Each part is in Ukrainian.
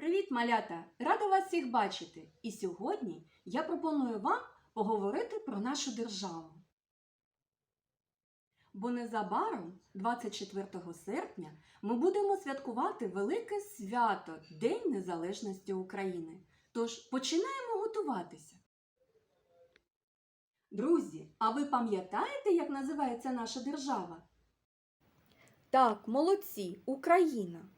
Привіт, малята! Рада вас всіх бачити! І сьогодні я пропоную вам поговорити про нашу державу. Бо незабаром, 24 серпня, ми будемо святкувати велике свято День Незалежності України. Тож починаємо готуватися. Друзі, а ви пам'ятаєте, як називається наша держава? Так, молодці, Україна.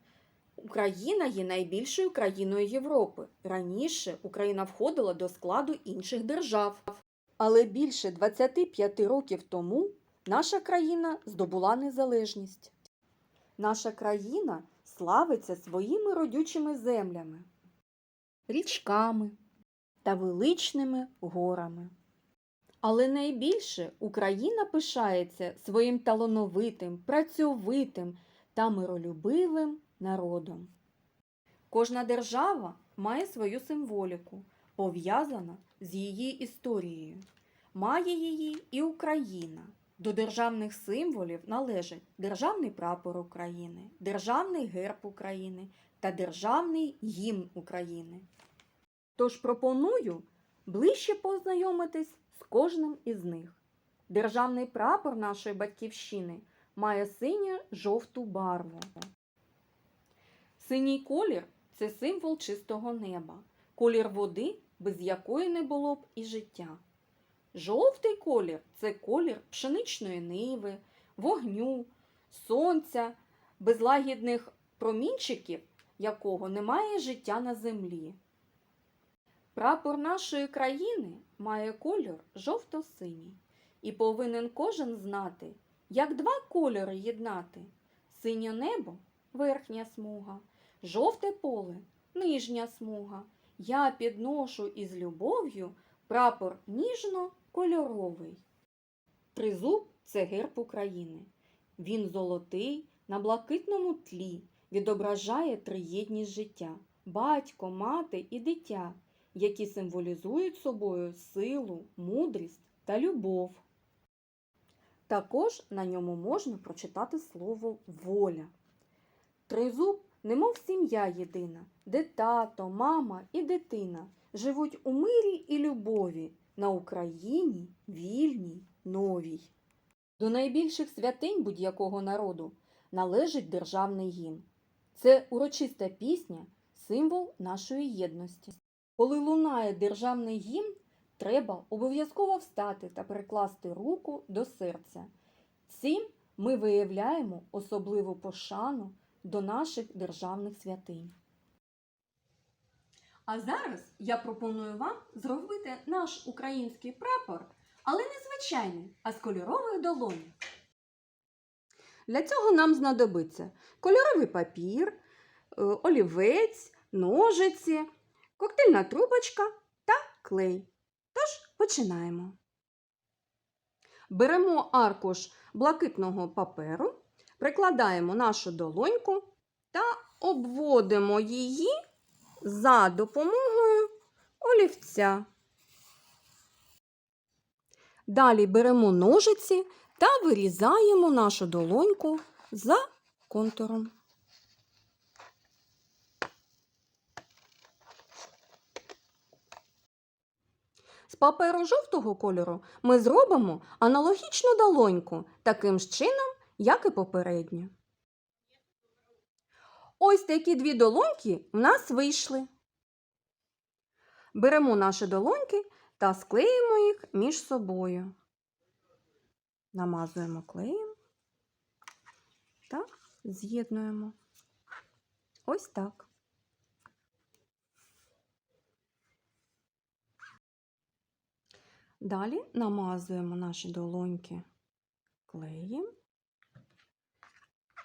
Україна є найбільшою країною Європи. Раніше Україна входила до складу інших держав. Але більше 25 років тому наша країна здобула незалежність. Наша країна славиться своїми родючими землями, річками та величними горами. Але найбільше Україна пишається своїм талановитим, працьовитим та миролюбивим народом. Кожна держава має свою символіку, пов'язана з її історією. Має її і Україна. До державних символів належать Державний прапор України, Державний герб України та Державний гімн України. Тож пропоную ближче познайомитись з кожним із них. Державний прапор нашої батьківщини має синьо-жовту барву. Синій колір це символ чистого неба, колір води, без якої не було б і життя. Жовтий колір це колір пшеничної ниви, вогню, сонця, без лагідних промінчиків, якого немає життя на землі. Прапор нашої країни має колір жовто-синій і повинен кожен знати, як два кольори єднати. Синє небо верхня смуга, жовте поле нижня смуга. Я підношу із любов'ю прапор ніжно-кольоровий. Тризуб це герб України. Він золотий на блакитному тлі, відображає триєдність життя, батько, мати і дитя, які символізують собою силу, мудрість та любов. Також на ньому можна прочитати слово воля. Тризуб, немов сім'я єдина, де тато, мама і дитина живуть у мирі і любові на Україні вільній, новій. До найбільших святинь будь-якого народу належить державний гімн. Це урочиста пісня, символ нашої єдності. Коли лунає державний гімн, треба обов'язково встати та прикласти руку до серця. Цим ми виявляємо особливу пошану до наших державних святинь. А зараз я пропоную вам зробити наш український прапор, але не звичайний, а з кольорових долонь. Для цього нам знадобиться кольоровий папір, е, олівець, ножиці, коктейльна трубочка та клей. Тож починаємо. Беремо аркуш блакитного паперу, прикладаємо нашу долоньку та обводимо її за допомогою олівця. Далі беремо ножиці та вирізаємо нашу долоньку за контуром. З паперу жовтого кольору ми зробимо аналогічну долоньку таким ж чином, як і попередню. Ось такі дві долоньки в нас вийшли. Беремо наші долоньки та склеїмо їх між собою. Намазуємо клеєм та з'єднуємо. Ось так. Далі намазуємо наші долоньки клеєм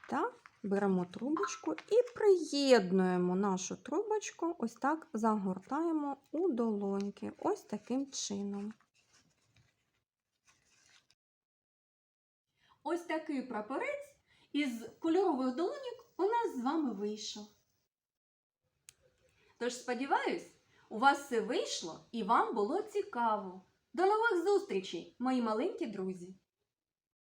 та беремо трубочку і приєднуємо нашу трубочку, ось так загортаємо у долоньки, ось таким чином. Ось такий прапорець із кольорових долоньок у нас з вами вийшов. Тож, сподіваюсь, у вас все вийшло і вам було цікаво. До нових зустрічей, мої маленькі друзі!